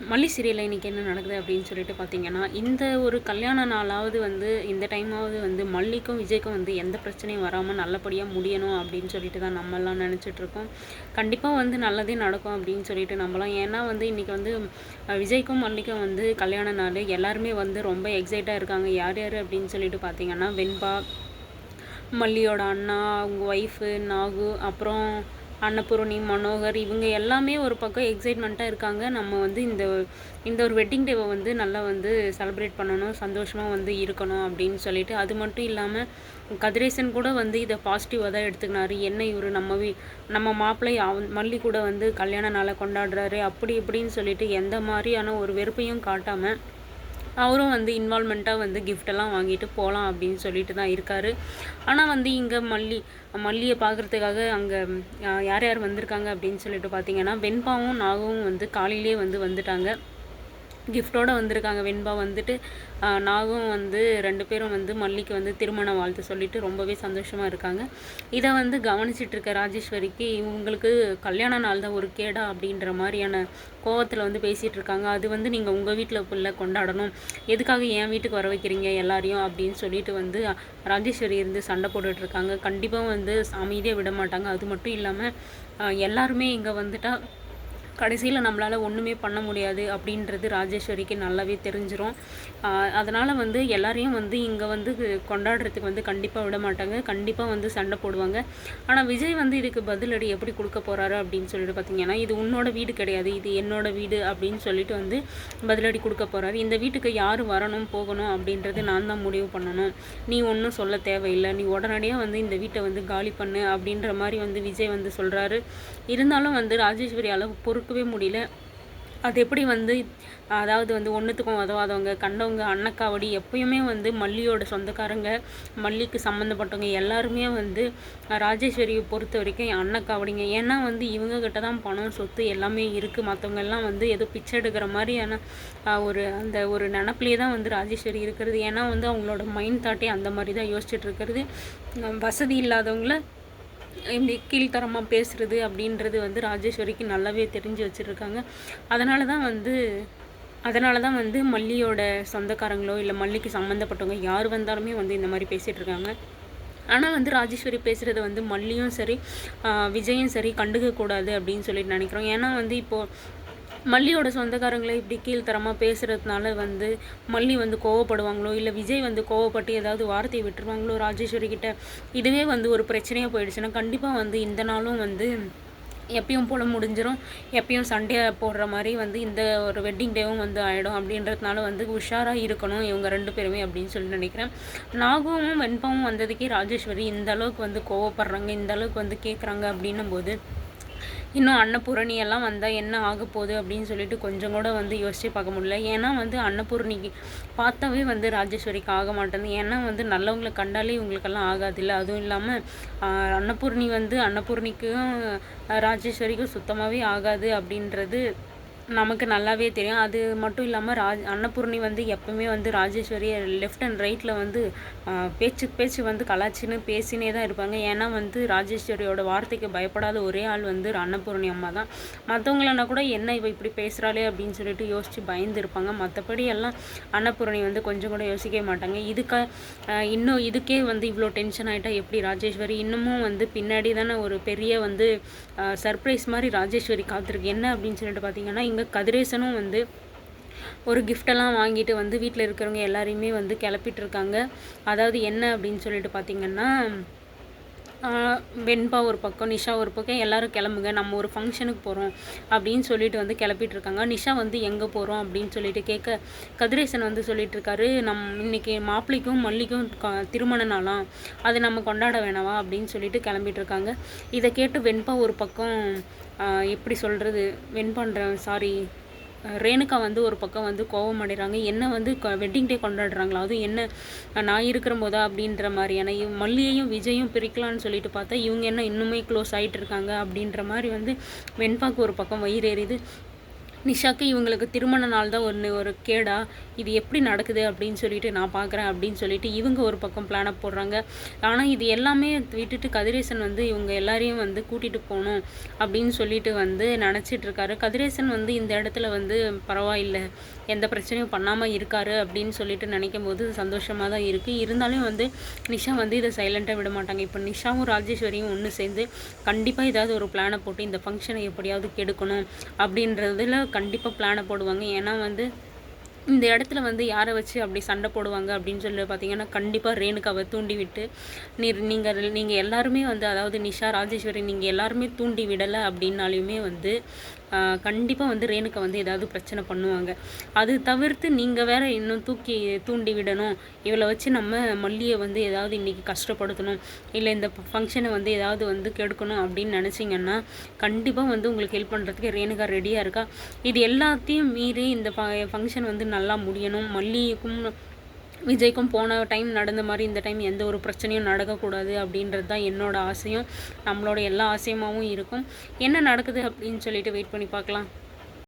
மல்லி சீரியலில் இன்றைக்கி என்ன நடக்குது அப்படின்னு சொல்லிட்டு பார்த்தீங்கன்னா இந்த ஒரு கல்யாண நாளாவது வந்து இந்த டைமாவது வந்து மல்லிக்கும் விஜய்க்கும் வந்து எந்த பிரச்சனையும் வராமல் நல்லபடியாக முடியணும் அப்படின்னு சொல்லிட்டு தான் நம்மலாம் நினச்சிட்ருக்கோம் கண்டிப்பாக வந்து நல்லதே நடக்கும் அப்படின்னு சொல்லிட்டு நம்பலாம். ஏன்னா வந்து இன்றைக்கி வந்து விஜய்க்கும் மல்லிக்கும் வந்து கல்யாண நாள். எல்லாருமே வந்து ரொம்ப எக்ஸைட்டாக இருக்காங்க. யார் யார் அப்படின்னு சொல்லிட்டு பார்த்தீங்கன்னா வெண்பா மல்லியோட அண்ணா அவங்க ஒய்ஃபு நாகு அப்புறம் அன்னபூரணி மனோகர் இவங்க எல்லாமே ஒரு பக்கம் எக்ஸைட்மெண்ட்டாக இருக்காங்க. நம்ம வந்து இந்த இந்த ஒரு வெட்டிங் டேவை வந்து நல்லா வந்து செலிப்ரேட் பண்ணணும் சந்தோஷமாக வந்து இருக்கணும் அப்படின்னு சொல்லிட்டு. அது மட்டும் இல்லாமல் கதிரேசன் கூட வந்து இதை பாசிட்டிவாக தான் எடுத்துக்கினாரு. என்ன இவர் நம்ம வீ நம்ம மாப்பிள்ளை அவன் மல்லி கூட வந்து கல்யாண நாளை கொண்டாடுறாரு அப்படி இப்படின்னு சொல்லிட்டு எந்த மாதிரியான ஒரு வெறுப்பையும் காட்டாமல் அவரும் வந்து இன்வால்மெண்ட்டாக வந்து கிஃப்டெல்லாம் வாங்கிட்டு போகலாம் அப்படின்னு சொல்லிட்டு தான் இருக்காரு. ஆனால் வந்து இங்கே மல்லி மல்லியை பார்க்குறதுக்காக அங்கே யார் யார் வந்திருக்காங்க அப்படின்னு சொல்லிட்டு பார்த்தீங்கன்னா வெண்பாவும் நாகவும் வந்து காலையிலே வந்து வந்துட்டாங்க. கிஃப்டோடு வந்திருக்காங்க. வெண்பா வந்துட்டு நாகும் வந்து ரெண்டு பேரும் வந்து மல்லிக்கு வந்து திருமண வாழ்த்து சொல்லிட்டு ரொம்பவே சந்தோஷமாக இருக்காங்க. இதை வந்து கவனிச்சிட்டு இருக்க ராஜேஸ்வரிக்கு இவங்களுக்கு கல்யாண நாள் தான் ஒரு கேடா அப்படின்ற மாதிரியான கோவத்தில் வந்து பேசிகிட்டு இருக்காங்க அது வந்து நீங்கள் உங்கள் வீட்டில் பிள்ளை கொண்டாடணும். எதுக்காக என் வீட்டுக்கு வர வைக்கிறீங்க எல்லாரையும்? அப்படின்னு சொல்லிட்டு வந்து ராஜேஸ்வரி இருந்து சண்டை போட்டுட்டு இருக்காங்க கண்டிப்பாக வந்து அமைதியாக விட மாட்டாங்க. அது மட்டும் இல்லாமல் எல்லாருமே இங்கே வந்துட்டால் கடைசியில் நம்மளால் ஒன்றுமே பண்ண முடியாது அப்படின்றது ராஜேஸ்வரிக்கு நல்லாவே தெரிஞ்சிடும் அதனால் வந்து எல்லாரையும் வந்து இங்கே வந்து கொண்டாடுறதுக்கு வந்து கண்டிப்பாக விட மாட்டாங்க. கண்டிப்பாக வந்து சண்டை போடுவாங்க. ஆனால் விஜய் வந்து இதுக்கு பதிலடி எப்படி கொடுக்க போகிறாரு அப்படின்னு சொல்லிட்டு பார்த்தீங்கன்னா இது உன்னோட வீடு கிடையாது இது என்னோட வீடு அப்படின்னு சொல்லிட்டு வந்து பதிலடி கொடுக்க போகிறாரு இந்த வீட்டுக்கு யார் வரணும் போகணும் அப்படின்றது நான் தான் முடிவு பண்ணணும். நீ ஒன்றும் சொல்ல தேவையில்லை. நீ உடனடியாக வந்து இந்த வீட்டை வந்து காலி பண்ணு அப்படின்ற மாதிரி வந்து விஜய் வந்து சொல்கிறாரு இருந்தாலும் வந்து ராஜேஸ்வரி அளவு பொறுக்கவே முடியல. அது எப்படி வந்து அதாவது வந்து ஒன்றுத்துக்கும் உதவாதவங்க கண்டவங்க அன்னக்காவடி எப்பயுமே வந்து மல்லியோட சொந்தக்காரங்க மல்லிக்கு சம்மந்தப்பட்டவங்க எல்லாருமே வந்து ராஜேஸ்வரியை பொறுத்த வரைக்கும் அன்னக்காவடிங்க. ஏன்னா வந்து இவங்க கிட்ட தான் பணம் சொத்து எல்லாமே இருக்குது மற்றவங்க எல்லாம் வந்து ஏதோ பிச்சை எடுக்கிற மாதிரியான ஒரு அந்த ஒரு நினப்பிலே தான் வந்து ராஜேஸ்வரி இருக்கிறது. ஏன்னா வந்து அவங்களோட மைண்ட் தாட்டே அந்த மாதிரி தான் யோசிச்சுட்டு இருக்கிறது. வசதி இல்லாதவங்கள இப்படி கீழ்த்தரமாக பேசுகிறது அப்படின்றது வந்து ராஜேஸ்வரிக்கு நல்லாவே தெரிஞ்சு வச்சுருக்காங்க. அதனால தான் வந்து அதனால தான் வந்து மல்லியோட சொந்தக்காரங்களோ இல்லை மல்லிக்கு சம்மந்தப்பட்டவங்க யார் வந்தாலுமே வந்து இந்த மாதிரி பேசிகிட்டு இருக்காங்க. ஆனால் வந்து ராஜேஸ்வரி பேசுகிறத வந்து மல்லியும் சரி விஜயும் சரி கண்டுக்க கூடாது அப்படின்னு சொல்லிட்டு நினைக்கிறோம். ஏன்னா வந்து இப்போது மல்லியோட சொந்தக்காரங்களை இப்படி கீழ்த்தரமாக பேசுகிறதுனால வந்து மல்லி வந்து கோவப்படுவாங்களோ இல்லை விஜய் வந்து கோவப்பட்டு ஏதாவது வார்த்தையை விட்டுருவாங்களோ ராஜேஸ்வரி கிட்ட இதுவே வந்து ஒரு பிரச்சனையாக போயிடுச்சுன்னா கண்டிப்பாக வந்து இந்த நாளும் வந்து எப்பயும் போல் முடிஞ்சிடும் எப்பயும் சண்டே போடுற மாதிரி வந்து இந்த ஒரு வெட்டிங் டேவும் வந்து ஆகிடும் அப்படின்றதுனால வந்து உஷாராக இருக்கணும் இவங்க ரெண்டு பேருமே அப்படின்னு சொல்லி நினைக்கிறேன். நாகவும் வெண்பாவும் வந்ததுக்கே ராஜேஸ்வரி இந்த அளவுக்கு வந்து கோவப்படுறாங்க இந்த அளவுக்கு வந்து கேட்குறாங்க அப்படின்னும் போது இன்னும் அன்னபூரணி எல்லாம் வந்தால் என்ன ஆக போகுது அப்படின்னு சொல்லிட்டு கொஞ்சம் கூட வந்து யோசிச்சு பார்க்க முடியல. ஏன்னா வந்து அன்னபூரணிக்கு பார்த்தாவே வந்து ராஜேஸ்வரிக்கு ஆக மாட்டேங்குது. ஏன்னா வந்து நல்லவங்களை கண்டாலே இவங்களுக்கெல்லாம் ஆகாது இல்லை அதுவும் இல்லாமல் அன்னபூர்ணி வந்து அன்னபூர்ணிக்கும் ராஜேஸ்வரிக்கும் சுத்தமாகவே ஆகாது அப்படின்றது நமக்கு நல்லாவே தெரியும். அது மட்டும் இல்லாமல் ராஜ் அன்னபூர்ணி வந்து எப்பவுமே வந்து ராஜேஸ்வரியை லெஃப்ட் அண்ட் ரைட்டில் வந்து பேச்சு பேச்சு வந்து கலாச்சின்னு பேசினே தான் இருப்பாங்க. ஏன்னா வந்து ராஜேஸ்வரியோட வார்த்தைக்கு பயப்படாத ஒரே ஆள் வந்து அன்னபூர்ணி அம்மா தான். மற்றவங்களனா கூட என்ன இவ இப்படி பேசுகிறாளே அப்படின்னு சொல்லிட்டு யோசித்து பயந்து இருப்பாங்க. மற்றபடி எல்லாம் அன்னபூர்ணி வந்து கொஞ்சம் கூட யோசிக்கவே மாட்டாங்க. இதுக்கா இன்னும் இதுக்கே வந்து இவ்வளோ டென்ஷன் ஆகிட்டா எப்படி ராஜேஸ்வரி? இன்னமும் வந்து பின்னாடி தானே ஒரு பெரிய வந்து சர்ப்ரைஸ் மாதிரி ராஜேஸ்வரி காத்திருக்கு. என்ன அப்படின்னு சொல்லிட்டு பார்த்தீங்கன்னா இங்கே கதிரேசனும் வந்து ஒரு கிஃப்டெல்லாம் வாங்கிட்டு வந்து வீட்டில் இருக்கிறவங்க எல்லாரையுமே வந்து கிளப்பிட்டு இருக்காங்க. அதாவது என்ன அப்படின்னு சொல்லிட்டு பார்த்தீங்கன்னா வெண்பா ஒரு பக்கம் நிஷா ஒரு பக்கம் எல்லோரும் கிளம்புங்க நம்ம ஒரு ஃபங்க்ஷனுக்கு போகிறோம் அப்படின்னு சொல்லிட்டு வந்து கிளப்பிட்டு இருக்காங்க நிஷா வந்து எங்கே போகிறோம் அப்படின்னு சொல்லிட்டு கேட்க கதிரேசன் வந்து சொல்லிட்டு இருக்காரு நம் இன்னைக்கு மாப்பிள்ளைக்கும் மல்லிக்கும் திருமண நாளாம் அது நம்ம கொண்டாட வேணாவா? அப்படின்னு சொல்லிட்டு கிளம்பிட்டு இருக்காங்க இதை கேட்டு வெண்பா ஒரு பக்கம் எப்படி சொல்கிறது வெண்பான்ற சாரி ரேணுகா வந்து ஒரு பக்கம் வந்து கோவம் அடைகிறாங்க என்ன வந்து வெட்டிங் டே கொண்டாடுறாங்களா அதுவும் என்ன நான் இருக்கிற போதா அப்படின்ற மாதிரியான மல்லியையும் விஜயும் பிரிக்கலான்னு சொல்லிட்டு பார்த்தா இவங்க என்ன இன்னுமே க்ளோஸ் ஆகிட்டு இருக்காங்க அப்படின்ற மாதிரி வந்து வெண்பாக்கு ஒரு பக்கம் வயிறு எறியுது நிஷாக்கு இவங்களுக்கு திருமண நாள் தான் ஒன்று ஒரு கேடா இது எப்படி நடக்குது அப்படின்னு சொல்லிட்டு நான் பார்க்குறேன் அப்படின்னு சொல்லிட்டு இவங்க ஒரு பக்கம் பிளானை போடுறாங்க. ஆனால் இது எல்லாமே விட்டுட்டு கதிரேசன் வந்து இவங்க எல்லாரையும் வந்து கூட்டிகிட்டு போகணும் அப்படின்னு சொல்லிட்டு வந்து நினச்சிட்டு இருக்காரு. கதிரேசன் வந்து இந்த இடத்துல வந்து பரவாயில்லை எந்த பிரச்சனையும் பண்ணாமல் இருக்காரு அப்படின்னு சொல்லிட்டு நினைக்கும் போது சந்தோஷமாக தான் இருக்குது இருந்தாலும் வந்து நிஷா வந்து இதை சைலண்ட்டாக விட மாட்டாங்க. இப்போ நிஷாவும் ராஜேஸ்வரியும் ஒன்று சேர்ந்து கண்டிப்பாக ஏதாவது ஒரு பிளானை போட்டு இந்த ஃபங்க்ஷனை எப்படியாவது கெடுக்கணும் அப்படின்றதுல கண்டிப்பாக பிளானை போடுவாங்க. ஏன்னா வந்து இந்த இடத்துல வந்து யாரை வச்சு அப்படி சண்டை போடுவாங்க அப்படின்னு சொல்லி பார்த்தீங்கன்னா கண்டிப்பாக ரேணுகாவை தூண்டி விட்டு நீ நீங்கள் நீங்கள் எல்லாருமே வந்து அதாவது நிஷா ராஜேஸ்வரி நீங்கள் எல்லாருமே தூண்டி விடலை அப்படின்னாலுமே வந்து கண்டிப்பாக வந்து ரேணுக்கை வந்து ஏதாவது பிரச்சனை பண்ணுவாங்க. அது தவிர்த்து நீங்கள் வேற இன்னும் தூக்கி தூண்டி விடணும். இவளை வச்சு நம்ம மல்லியை வந்து ஏதாவது இன்றைக்கி கஷ்டப்படுத்தணும். இல்லை இந்த ஃபங்க்ஷனை வந்து ஏதாவது வந்து கெடுக்கணும் அப்படின்னு நினச்சிங்கன்னா கண்டிப்பாக வந்து உங்களுக்கு ஹெல்ப் பண்ணுறதுக்கு ரேணுகா ரெடியாக இருக்கா? இது எல்லாத்தையும் மீறி இந்த ஃபங்க்ஷன் வந்து நல்லா முடியணும். மல்லிக்கும் விஜய்க்கும் போன டைம் நடந்த மாதிரி இந்த டைம் எந்த ஒரு பிரச்சனையும் நடக்கக்கூடாது அப்படின்றது தான் என்னோட ஆசையும். நம்மளோட எல்லா ஆசையமாகவும் இருக்கும். என்ன நடக்குது அப்படின்னு சொல்லிட்டு வெயிட் பண்ணி பார்க்கலாம்.